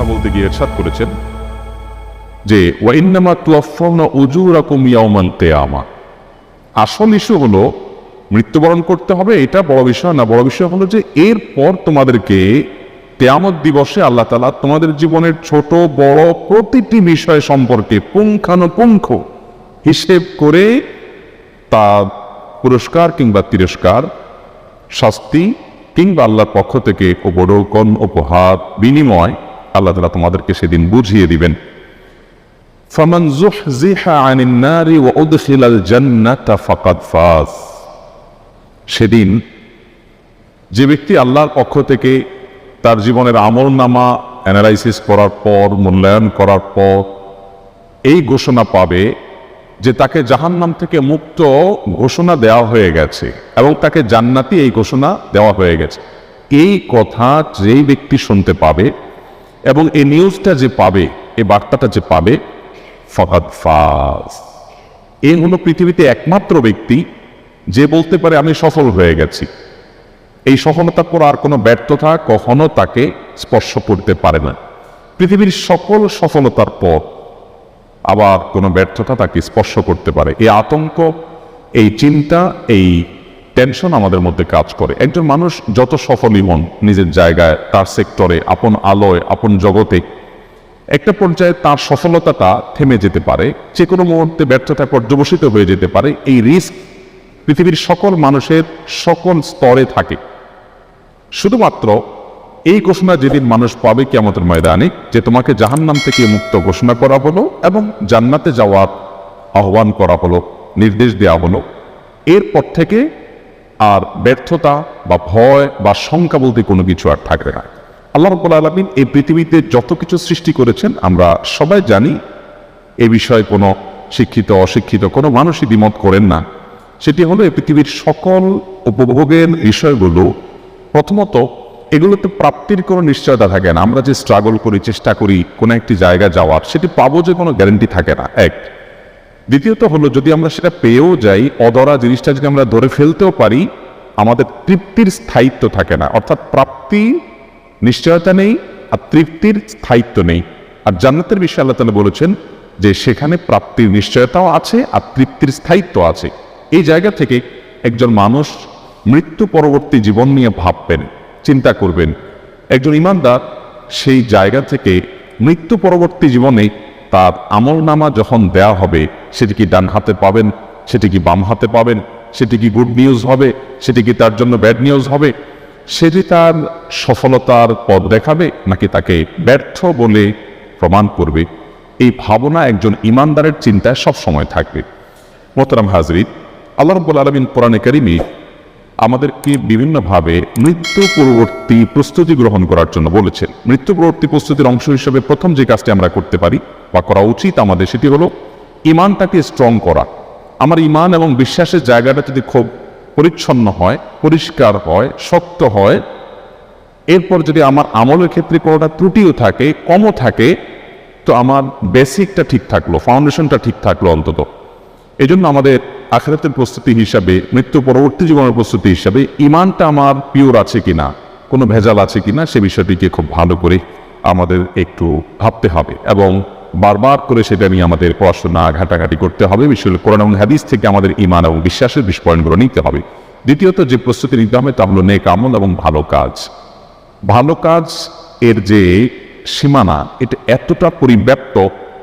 কথা বলতে গিয়ে এরশাদ করেছেন যে, ওয়াইন্নামা তুয়াফাউনা উজুরাকুম ইয়াউমাল কিয়ামা। আসল ইস্যু হলো, মৃত্যুবরণ করতে হবে, এটা বড় বিষয় না। বড় বিষয় হলো যে, এরপর তোমাদেরকে তেয়ামত দিবসে আল্লাহ তালা তোমাদের জীবনের ছোট, বড় প্রতিটি বিষয় সম্পর্কে পুঙ্খানুপুঙ্খ হিসেব করে তা পুরস্কার কিংবা তিরস্কার, শাস্তি কিংবা আল্লাহর পক্ষ থেকে উপরোকন উপহার, বিনিময় আল্লাহ তালা তোমাদেরকে সেদিন বুঝিয়ে দিবেন। সেদিন যে ব্যক্তি আল্লাহর পক্ষ থেকে তার জীবনের আমল নামা অ্যানালাইসিস করার পর, মূল্যায়ন করার পর এই ঘোষণা পাবে যে তাকে জাহান্নাম থেকে মুক্ত ঘোষণা দেওয়া হয়ে গেছে এবং তাকে জান্নাতি এই ঘোষণা দেওয়া হয়ে গেছে। এই কথা যেই ব্যক্তি শুনতে পাবে এবং এই নিউজটা যে পাবে, এই বার্তাটা যে পাবে ফহাদ ফাজ। এ হলো পৃথিবীতে একমাত্র ব্যক্তি যে বলতে পারে, আমি সফল হয়ে গেছি। এই সফলতার পর আর কোনো ব্যর্থতা কখনো তাকে স্পর্শ করতে পারে না। পৃথিবীর সকল সফলতার পর আবার কোনো ব্যর্থতা তাকে স্পর্শ করতে পারে। এই আতঙ্ক, এই চিন্তা, এই টেনশন আমাদের মধ্যে কাজ করে। একজন মানুষ যত সফলই হন নিজের জায়গায়, তার সেক্টরে আপন আলোয়, আপন জগতে, একটা পর্যায়ে তার সফলতাটা থেমে যেতে পারে যে কোনো মুহূর্তে ব্যর্থতায় পর্যবসিত হয়ে যেতে পারে। এই রিস্ক পৃথিবীর সকল মানুষের সকল স্তরে থাকে। শুধুমাত্র এই ঘোষণা যেদিন মানুষ পাবে কিয়ামতের ময়দানে, যে তোমাকে জাহান্নাম থেকে মুক্ত ঘোষণা করা হলো এবং জান্নাতে যাওয়ার আহ্বান করা হলো, নির্দেশ দেওয়া হলো। এরপর থেকে আর ব্যর্থতা বা ভয় বা শঙ্কা বলতে কোনো কিছু আর থাকবে না। আল্লাহ রব্বুল আলমিন এই পৃথিবীতে যত কিছু সৃষ্টি করেছেন, আমরা সবাই জানি এ বিষয়ে কোনো শিক্ষিত, অশিক্ষিত কোনো মানুষই দ্বিমত করেন না। সেটি হলো এই পৃথিবীর সকল উপভোগের বিষয়গুলো প্রথমত এগুলোতে প্রাপ্তির কোনো নিশ্চয়তা থাকে না। আমরা যে স্ট্রাগল করি, চেষ্টা করি কোনো একটি জায়গা যাওয়ার, সেটি পাবো যে কোনো গ্যারেন্টি থাকে না। এক দ্বিতীয়ত হলো, যদি আমরা সেটা পেয়েও যাই অদরা জিনিসটা যদি আমরা ধরে ফেলতেও পারি, আমাদের তৃপ্তির স্থায়িত্ব থাকে না। অর্থাৎ প্রাপ্তি নিশ্চয়তা নেই, আর তৃপ্তির স্থায়িত্ব নেই। আর জান্নাতের বিষয়ে আল্লাহ তালা বলেছেন যে, সেখানে প্রাপ্তির নিশ্চয়তাও আছে, আর তৃপ্তির স্থায়িত্ব আছে। এই জায়গা থেকে একজন মানুষ মৃত্যু পরবর্তী জীবন নিয়ে ভাববেন, চিন্তা করবেন। একজন ইমানদার সেই জায়গা থেকে মৃত্যু পরবর্তী জীবনে তার আমল নামা যখন দেয়া হবে, সেটি কি ডান হাতে পাবেন, সেটি কি বাম হাতে পাবেন, সেটি কি গুড নিউজ হবে, সেটি কি তার জন্য ব্যাড নিউজ হবে? সেটি তার সফলতার পথ দেখাবে, নাকি তাকে ব্যর্থ বলে প্রমাণ করবে? এই ভাবনা একজন ইমানদারের চিন্তায় সব সময় থাকবে। মোহতারাম হাজরিত আল্লাহ রব্বুল আলমিন কোরআনে কারিমি আমাদেরকে বিভিন্নভাবে মৃত্যু পূর্ববর্তী প্রস্তুতি গ্রহণ করার জন্য বলেছেন। মৃত্যু পূর্ববর্তী প্রস্তুতির অংশ হিসেবে প্রথম যে কাজটি আমরা করতে পারি বা করা উচিত আমাদের সেটি হলো ইমানটাকে স্ট্রং করা। আমার ইমান এবং বিশ্বাসের জায়গাটা যদি খুব পরিচ্ছন্ন হয়, পরিষ্কার হয়, শক্ত হয়, এরপর যদি আমার আমলের ক্ষেত্রে কোনোটা ত্রুটিও থাকে, কমও থাকে, তো আমার বেসিকটা ঠিক থাকল ফাউন্ডেশনটা ঠিক থাকল অন্তত। এই জন্য আমাদের আখেরাতের প্রস্তুতি হিসাবে, মৃত্যু পরবর্তী জীবনের প্রস্তুতি হিসাবে ইমানটা আমার পিওর আছে কিনা, কোনো ভেজাল আছে কিনা, সে বিষয়টিকে খুব ভালো করে আমাদের একটু ভাবতে হবে এবং বারবার করে সেটা নিয়ে আমাদের পড়াশোনা ঘাটাঘাটি করতে হবে। বিশেষ করে কোরআন এবং হাদিস থেকে আমাদের ইমান এবং বিশ্বাসের বিষয়গুলো নিতে হবে। দ্বিতীয়ত, যে প্রস্তুতি নিতে হবে তা হলো নেক আমল এবং ভালো কাজ। ভালো কাজ এর যে সীমানা, এটা এতটা পরিব্যাপ্ত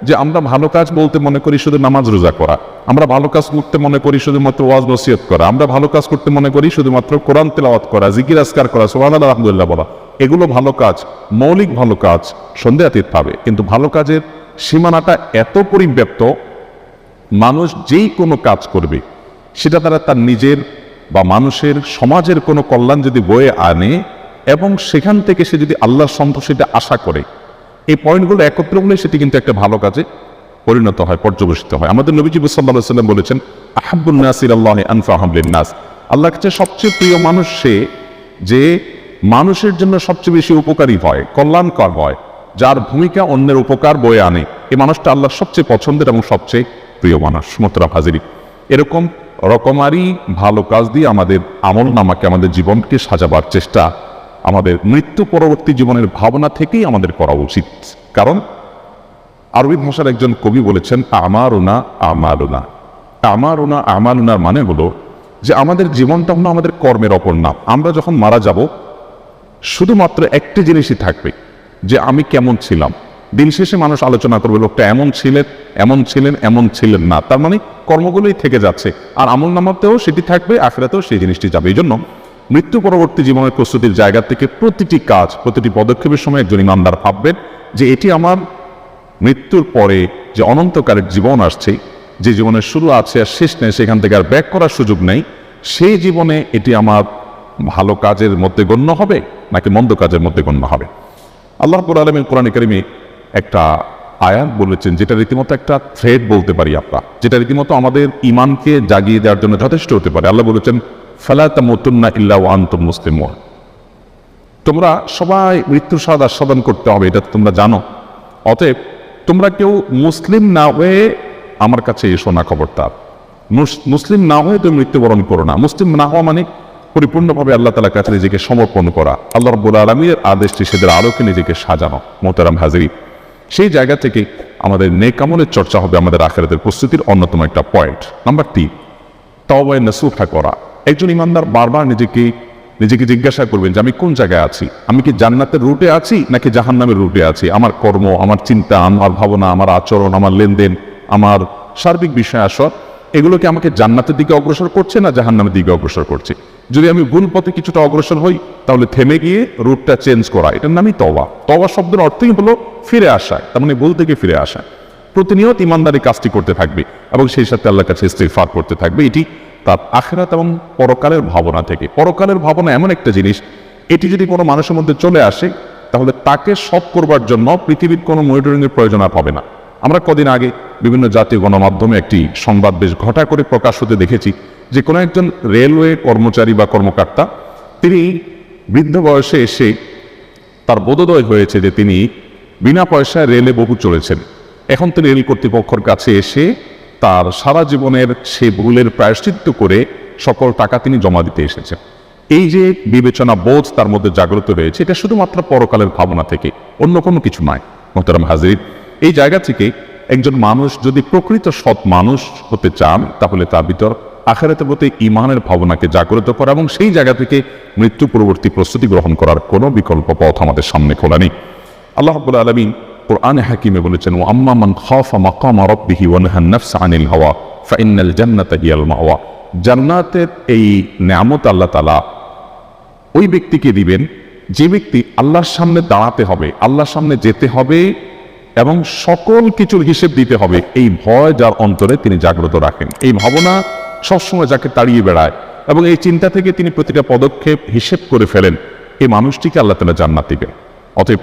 যে আমরা ভালো কাজ বলতে মনে করি শুধু নামাজ রোজা করা। আমরা ভালো কাজ করতে মনে করি শুধুমাত্র ওয়াজ নসিয়ত করা। আমরা ভালো কাজ করতে মনে করি শুধুমাত্র কোরআন তেলাওয়াত করা, জিকির আসকার করা সোহান আলহামদুলিল্লাহ বলা। এগুলো ভালো কাজ, মৌলিক ভালো কাজ সন্দেহাতীত পাবে কিন্তু ভালো কাজের সীমানাটা এত পরিব্যাপ্ত, মানুষ যেই কোনো কাজ করবে, সেটা তারা তার নিজের বা মানুষের সমাজের কোনো কল্যাণ যদি বয়ে আনে এবং সেখান থেকে সে যদি আল্লাহর সন্তোষিটা আশা করে এই পয়েন্টগুলো একত্র হলে সেটি কিন্তু একটা ভালো কাজে পরিণত হয়, পর্যবেসিত হয়। আমাদের নবীজি সাল্লাহ সাল্লাম বলেছেন আহাবুল নাসির আল্লাহ আনফা নাস আল্লাহ কাছে সবচেয়ে প্রিয় মানুষ সে যে মানুষের জন্য সবচেয়ে বেশি উপকারী হয়, কল্যাণকর হয়, যার ভূমিকা অন্যের উপকার বয়ে আনে। এই মানুষটা আল্লাহর সবচেয়ে পছন্দের এবং সবচেয়ে প্রিয় মানুষ মোতরা হাজিরি। এরকম রকমারি ভালো কাজ দিয়ে আমাদের আমল নামাকে, আমাদের জীবনকে সাজাবার চেষ্টা আমাদের মৃত্যু পরবর্তী জীবনের ভাবনা থেকেই আমাদের করা উচিত। কারণ আরবি ভাষার একজন কবি বলেছেন, আমারুনা আমারুনা। আমারুনা আমারুনার মানে হলো যে আমাদের জীবনটা হলো আমাদের কর্মের অপর নাম আমরা যখন মারা যাব, শুধুমাত্র একটি জিনিসই থাকবে, যে আমি কেমন ছিলাম। দিন শেষে মানুষ আলোচনা করবে, লোকটা এমন ছিলেন এমন ছিলেন এমন ছিলেন না। তার মানে কর্মগুলোই থেকে যাচ্ছে। আর আমল নামাতেও সেটি থাকবে, আখেরাতেও সেই জিনিসটি যাবে। এই জন্য মৃত্যু পরবর্তী জীবনের প্রস্তুতির জায়গা থেকে প্রতিটি কাজ, প্রতিটি পদক্ষেপের সময় একজন ইমানদার ভাববেন যে এটি আমার মৃত্যুর পরে যে অনন্তকালের জীবন আসছে, যে জীবনের শুরু আছে আর শেষ নেই, সেখান থেকে আর ব্যাক করার সুযোগ নেই, সেই জীবনে এটি আমার ভালো কাজের মধ্যে গণ্য হবে নাকি মন্দ কাজের মধ্যে গণ্য হবে? আল্লাহ রব্বুল আলমিন কোরআন কারিমে একটা আয়াত বলেছেন, যেটা রীতিমতো একটা থ্রেড বলতে পারি আমরা, যেটা রীতিমতো আমাদের ইমানকে জাগিয়ে দেওয়ার জন্য যথেষ্ট হতে পারে। আল্লাহ বলেছেন ফালাতা মতুন্না ইল্লা ওয়ান্তুম মুসলিম তোমরা সবাই মৃত্যুর স্বাদ আস্বাদন করতে হবে, এটা তোমরা জানো। অতএব তোমরা কেউ মুসলিম না হয়ে আমার কাছে এসো না মুস- মুসলিম না হয়ে তুমি মৃত্যুবরণ করো না। মুসলিম না হওয়া মানে পরিপূর্ণভাবে আল্লাহ তালার কাছে নিজেকে সমর্পণ করা। আল্লাহ রব্বুল আলমীর আদেশ নিষেধের আলোকে নিজেকে সাজানো। মোহতারাম হাজিরি সেই জায়গা থেকে আমাদের নেকামলের চর্চা হবে আমাদের আখেরাতের প্রস্তুতির অন্যতম একটা পয়েন্ট। নাম্বার তিন, তওবায় নসুখা করা। একজন ইমানদার বারবার নিজেকে নিজেকে জিজ্ঞাসা করবেন যে আমি কোন জায়গায় আছি? আমি কি জান্নাতের রুটে আছি নাকি জাহান্নামের রুটে আছি? আমার কর্ম, আমার চিন্তা, আমার ভাবনা, আমার আচরণ, আমার লেনদেন, আমার সার্বিক বিষয় আসর এগুলোকে আমাকে জান্নাতের দিকে অগ্রসর করছে না জাহান্নামের দিকে অগ্রসর করছে? যদি আমি ভুল পথে কিছুটা অগ্রসর হই, তাহলে থেমে গিয়ে রুটটা চেঞ্জ করা, এটার নামই তওবা। তওবা শব্দের অর্থই হলো ফিরে আসা, তার মানে ভুল থেকে ফিরে আসা। প্রতিনিয়ত ইমানদারি কাজটি করতে থাকবে এবং সেই সাথে আল্লাহর কাছে ইস্তেগফার করতে থাকবে। এটি তার আখেরাত এবং পরকালের ভাবনা থেকে। পরকালের ভাবনা এমন একটা জিনিস, এটি যদি কোনো মানুষের মধ্যে চলে আসে, তাহলে তাকে সৎ করবার জন্য পৃথিবীর কোনো মনিটরিং এর প্রয়োজন আর হবে না। আমরা কদিন আগে বিভিন্ন জাতীয় গণমাধ্যমে একটি সংবাদ বেশ ঘটা করে প্রকাশ হতে দেখেছি যে কোনো একজন রেলওয়ে কর্মচারী বা কর্মকর্তা, তিনি বৃদ্ধ বয়সে এসে তার বোধোদয় হয়েছে যে তিনি বিনা পয়সায় রেলে বহু চলেছেন। এখন তিনি রেল কর্তৃপক্ষের কাছে এসে তার সারা জীবনের সে ভুলের প্রায়শ্চিত্ত করে সকল টাকা তিনি জমা দিতে এসেছেন। এই যে বিবেচনা বোধ তার মধ্যে জাগ্রত হয়েছে এটা শুধুমাত্র পরকালের ভাবনা থেকে, অন্য কোনো কিছু নয়। মোহতারাম হাজির এই জায়গা থেকে একজন মানুষ যদি প্রকৃত সৎ মানুষ হতে চান, তাহলে তার ভিতর আখেরাতের প্রতি ইমানের ভাবনাকে জাগ্রত করা এবং সেই জায়গা থেকে মৃত্যু পরবর্তী প্রস্তুতি গ্রহণ করার কোনো বিকল্প পথ আমাদের সামনে খোলা নেই। আল্লাহ রাব্বুল আলামিন কোরআনে হাকিমে বলেছেন ও আম্মা মান খাফা মাকামা রাব্বিহি ওয়া নাহা নাফস আনিল হাওয়া ফাইনাল জান্নাতা হিয়াল মাওয়া। জান্নাতের এই নিয়ামত আল্লাহ তাআলা ওই ব্যক্তিকে দিবেন, যে ব্যক্তি আল্লাহর সামনে দাঁড়াতে হবে, আল্লাহর সামনে যেতে হবে এবং সকল কিছুর হিসেব দিতে হবে, এই ভয় যার অন্তরে তিনি জাগ্রত রাখেন। এই ভাবনা সবসময় যাকে তাড়িয়ে বেড়ায় এবং এই চিন্তা থেকে তিনি প্রতিটা পদক্ষেপ হিসেব করে ফেলেন, এই মানুষটিকে আল্লাহ তালা জান্নাত দিবেন। অতএব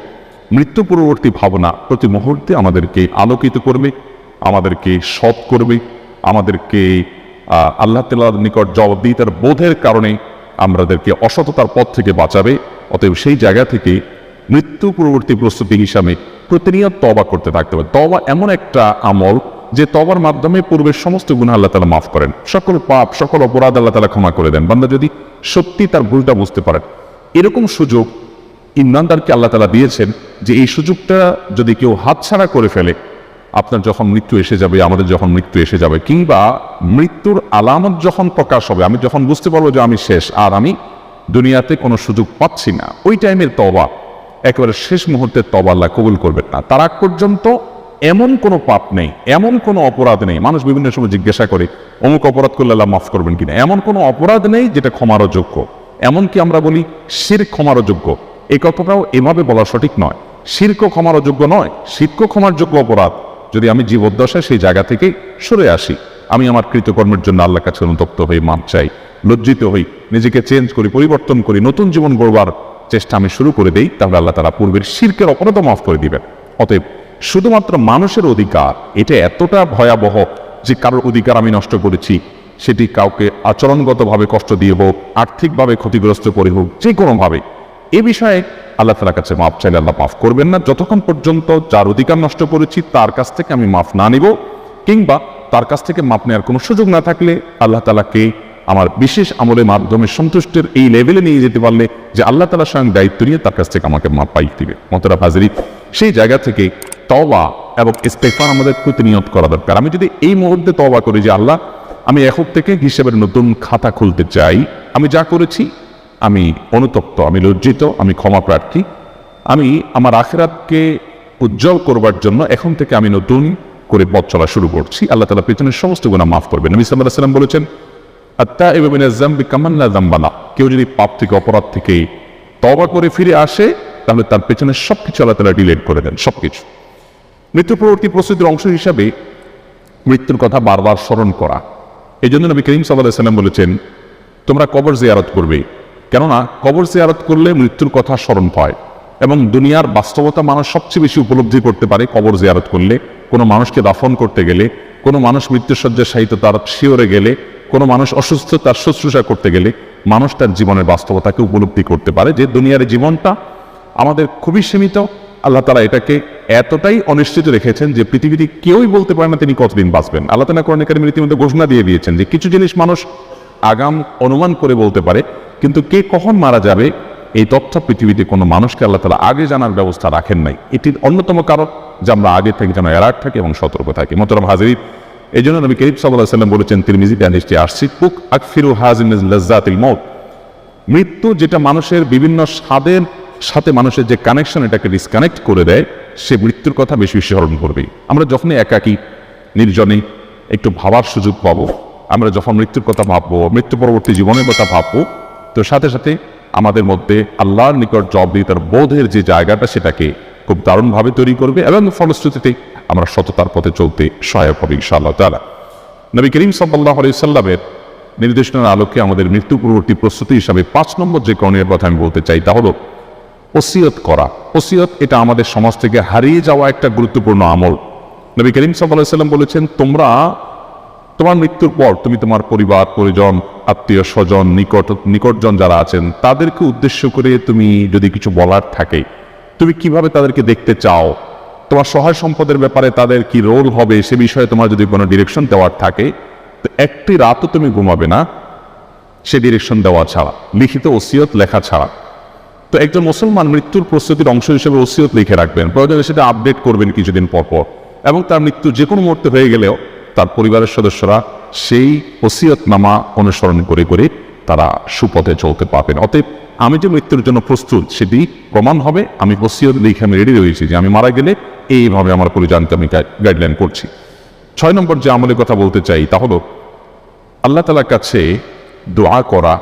মৃত্যু পূর্ববর্তী ভাবনা প্রতি মুহূর্তে আমাদেরকে আলোকিত করবে, আমাদেরকে সৎ করবে, আমাদেরকে আল্লাহ তালার নিকট জবাবদিহিতার বোধের কারণে আমাদেরকে অসততার পথ থেকে বাঁচাবে। অতএব সেই জায়গা থেকে মৃত্যু পূর্ববর্তী প্রস্তুতি হিসাবে প্রতিনিয়ত তবা করতে থাকতে হবে। তবা এমন একটা আমল যে তবার মাধ্যমে পূর্বের সমস্ত গুণ আল্লাহ তালা মাফ করেন। সকল পাপ, সকল অপরাধ আল্লাহ তালা ক্ষমা করে দেন। বান্দা যদি সত্যি তার ভুলটা বুঝতে পারেন এরকম সুযোগ ইমরানদারকে আল্লাহ তালা দিয়েছেন যে এই সুযোগটা যদি কেউ হাতছাড়া করে ফেলে, আপনার যখন মৃত্যু এসে যাবে, আমাদের যখন মৃত্যু এসে যাবে, কিংবা মৃত্যুর আলামত যখন প্রকাশ হবে, আমি যখন বুঝতে পারব যে আমি শেষ, আর আমি দুনিয়াতে কোনো সুযোগ পাচ্ছি না, ওই টাইমের তবা একেবারে শেষ মুহূর্তের তবা আল্লাহ কবুল করবেন না। তার আগ পর্যন্ত এমন কোনো পাপ নেই, এমন কোনো অপরাধ নেই। মানুষ বিভিন্ন সময় জিজ্ঞাসা করে, অমুক অপরাধ করলে আল্লাহ মাফ করবেন কিনা? এমন কোনো অপরাধ নেই যেটা ক্ষমারও যোগ্য। এমনকি আমরা বলি, শির ক্ষমারও যোগ্য। এই কথাটাও এভাবে বলা সঠিক নয়। শির্ক ক্ষমার অযোগ্য নয়, শির্ক ক্ষমার যোগ্য অপরাধ। যদি আমি জীবদ্দশায় সেই জায়গা থেকে সরে আসি, আমি আমার কৃতকর্মের জন্য আল্লাহর কাছে অনুতপ্ত হই মাপ চাই, লজ্জিত হই, নিজেকে চেঞ্জ করি, পরিবর্তন করি, নতুন জীবন গড়বার চেষ্টা আমি শুরু করে দেই, তাহলে আল্লাহ তারা পূর্বের শির্কের অপরাধ মাফ করে দিবেন। অতএব শুধুমাত্র মানুষের অধিকার, এটা এতটা ভয়াবহ যে কারোর অধিকার আমি নষ্ট করেছি, সেটি কাউকে আচরণগতভাবে কষ্ট দিয়ে হোক, আর্থিকভাবে ক্ষতিগ্রস্ত করে হোক যে কোনোভাবে এ বিষয়ে আল্লাহ তালার কাছে মাফ চাইলে আল্লাহ মাফ করবেন না। যতক্ষণ পর্যন্ত যার অধিকার নষ্ট করেছি, তার কাছ থেকে আমি মাফ না নিব, কিংবা তার কাছ থেকে মাপ নেওয়ার কোনো সুযোগ না থাকলে আল্লাহ তালাকে আমার বিশেষ আমলের মাধ্যমে সন্তুষ্টের এই লেভেলে নিয়ে যেতে পারলে যে আল্লাহ তালা স্বয়ং দায়িত্ব নিয়ে তার কাছ থেকে আমাকে মা পাই দিবে। মতরা হাজিরি সেই জায়গা থেকে তওবা এবং ইস্তেফার আমাদের প্রতিনিয়ত করা দরকার। আমি যদি এই মুহূর্তে তওবা করি যে আল্লাহ, আমি এখন থেকে হিসেবের নতুন খাতা খুলতে চাই, আমি যা করেছি আমি অনুতপ্ত, আমি লজ্জিত, আমি ক্ষমা প্রার্থী। আমি আমার আখেরাতকে উজ্জ্বল করবার জন্য এখন থেকে আমি নতুন করে পথ চলা শুরু করছি। আল্লাহ তালা পেছনের সমস্ত গুণা মাফ করবেন। নবী সাল্লাহ সাল্লাম বলেছেন আত্মা এবং জাম্বি কামান্না জাম্বালা কেউ যদি পাপ থেকে, অপরাধ থেকে তবা করে ফিরে আসে, তাহলে তার পেছনে সব কিছু আল্লাহ তালা ডিলেট করে দেন সব কিছু মৃত্যু পরবর্তী প্রস্তুতির অংশ হিসাবে মৃত্যুর কথা বারবার স্মরণ করা। এই জন্য নবী করিম সাল্লাহ সাল্লাম বলেছেন, তোমরা কবর জিয়ারত করবে কেননা কবর জিয়ারত করলে মৃত্যুর কথা স্মরণ হয় এবং দুনিয়ার বাস্তবতা মানুষ সবচেয়ে বেশি উপলব্ধি করতে পারে কবর জিয়ারত করলে। কোনো মানুষকে দাফন করতে গেলে, কোনো মানুষ মৃত্যুসজ্জা সাহিত্য তার শিওরে গেলে, কোনো মানুষ অসুস্থ তার শুশ্রূষা করতে গেলে মানুষ তার জীবনের বাস্তবতাকে উপলব্ধি করতে পারে যে দুনিয়ার জীবনটা আমাদের খুবই সীমিত। আল্লাহ তালা এটাকে এতটাই অনিশ্চিত রেখেছেন যে পৃথিবীতে কেউই বলতে পারে না তিনি কতদিন বাঁচবেন। আল্লাহ তালা কোরআন কারিমের ইতিমধ্যে ঘোষণা দিয়ে দিয়েছেন যে কিছু জিনিস মানুষ আগাম অনুমান করে বলতে পারে, কিন্তু কে কখন মারা যাবে, এই তথ্য পৃথিবীতে কোনো মানুষকে আল্লাহ তালা আগে জানার ব্যবস্থা রাখেন নাই। এটির অন্যতম কারণ, যে আমরা আগে থেকে যেন অ্যালার্ট থাকি এবং সতর্ক থাকি। মোতরম হাজির এই জন্য নবী করিম সাল্লাহ সাল্লাম বলেছেন তিনি মিজিদ আনিসটি আসছি পুক আকফিরু হাজিন লজ্জাতিল মৌত মৃত্যু যেটা মানুষের বিভিন্ন স্বাদের সাথে মানুষের যে কানেকশন এটাকে ডিসকানেক্ট করে দেয়, সে মৃত্যুর কথা বেশি বেশি স্মরণ করবে আমরা যখনই একাকী, নির্জনে একটু ভাবার সুযোগ পাবো আমরা যখন মৃত্যুর কথা ভাববো, মৃত্যু পরবর্তী জীবনের কথা ভাববো, তো সাথে সাথে আমাদের মধ্যে আল্লাহর নিকট জব দিয়ে তার বোধের যে জায়গাটা সেটাকে খুব দারুণভাবে তৈরি করবে এবং ফলশ্রুতিতে আমরা সততার পথে চলতে সহায়ক হবে ইনশাআল্লাহ তালা নবী করিম সাল্লাহ সাল্লামের নির্দেশনার আলোকে আমাদের মৃত্যু পূর্ববর্তী প্রস্তুতি হিসাবে পাঁচ নম্বর যে করণীয় কথা আমি বলতে চাই, তা হলো ওসিয়ত করা। ওসিয়ত এটা আমাদের সমাজ থেকে হারিয়ে যাওয়া একটা গুরুত্বপূর্ণ আমল। নবী করিম সাল্লাহ সাল্লাম বলেছেন, তোমরা তোমার মৃত্যুর পর তুমি তোমার পরিবার, পরিজন, আত্মীয়, স্বজন, নিকট, নিকটজন যারা আছেন, তাদেরকে উদ্দেশ্য করে তুমি যদি কিছু বলার থাকে, তুমি কীভাবে তাদেরকে দেখতে চাও? তোমার সহায় সম্পদের ব্যাপারে তাদের কি রোল হবে? সে বিষয়ে তোমার যদি কোনো ডিরেকশন দেওয়ার থাকে, তো একটি রাতও তুমি ঘুমাবে না। সে ডিরেকশন দেওয়া ছাড়া, লিখিত ওসিয়ত লেখা ছাড়া। তো একজন মুসলমান মৃত্যুর প্রস্তুতির অংশ হিসেবে ওসিয়ত লিখে রাখবেন। প্রয়োজনে সেটা আপডেট করবেন কিছুদিন পর পর। এবং তার মৃত্যু যে কোনো মুহূর্তে হয়ে গেলেও তার পরিবারের সদস্যরা সেই ওসিয়তনামা অনুসরণ করে করে তারা সুপথে চলতে পারবেন। অতএব আমি যে মৃত্যুর জন্য প্রস্তুত সেটি প্রমাণ হবে। আমি ওসিয়ত লিখে আমি রেডি রয়েছি যে আমি মারা গেলে এইভাবে আমার পরিজনকে আমি গাইডলাইন করছি। ছয় নম্বর যে আমলের কথা বলতে চাই তা হলো, আল্লাহ তালার কাছে দোয়া করা,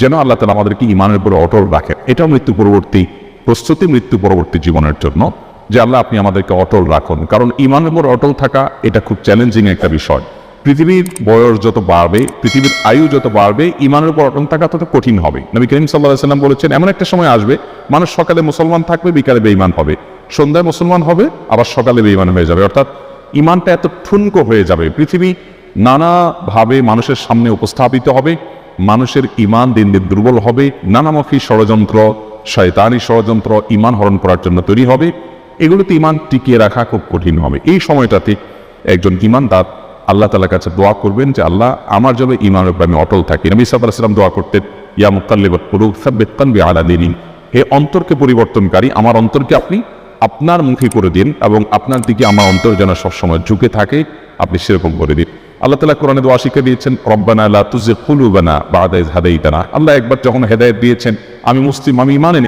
যেন আল্লাহ তালা আমাদেরকে ইমানের উপরে অটল রাখেন এটাও মৃত্যু পরবর্তী, প্রস্তুতি মৃত্যু পরবর্তী জীবনের জন্য। যে আল্লাহ আপনি আমাদেরকে অটল রাখুন। কারণ ইমানের উপর অটল থাকা এটা খুব চ্যালেঞ্জিং একটা বিষয়। পৃথিবীর বয়স যত বাড়বে, পৃথিবীর আয়ু যত বাড়বে, ইমানের উপর অটল থাকা তত কঠিন হবে। নবী করিম সাল্লাহ সাল্লাম বলেছেন, এমন একটা সময় আসবে, মানুষ সকালে মুসলমান থাকবে, বিকালে বেঈমান হবে। সন্ধ্যায় মুসলমান হবে, আবার সকালে বেঈমান হয়ে যাবে। অর্থাৎ ইমানটা এত ঠুনকো হয়ে যাবে। পৃথিবী নানাভাবে মানুষের সামনে উপস্থাপিত হবে, মানুষের ইমান দিন দিন দুর্বল হবে, নানামুখী ষড়যন্ত্র, শয়তানি ষড়যন্ত্র, ইমান হরণ করার জন্য তৈরি হবে। এগুলোতে ইমান টিকিয়ে রাখা খুব কঠিন হবে। এই সময়টাতে একজন ইমানদার আল্লাহ তালার কাছে দোয়া করবেন যে, আল্লাহ, আমার জন্য ইমানের উপর আমি অটল থাকি। নবী সাল্লাম দোয়া করতেন, ইয়া মুকাল্লিবাত পুরুক সাব্বেত্তান বি আলা দিন হে অন্তরকে পরিবর্তনকারী, আমার অন্তরকে আপনি আপনার মুখে করে দিন এবং আপনার দিকে আমার অন্তর যেন সবসময় ঝুঁকে থাকে, আপনি সেরকম করে দিন। আল্লাহ তালা কোরআনে দোয়া শিখে দিয়েছেন, রব্বানা আল্লাহ তুজে ফুলুবানা বাদা হাদাইতানা। আল্লাহ একবার যখন হেদায়ত দিয়েছেন, আমি মুসলিম, আমি মানে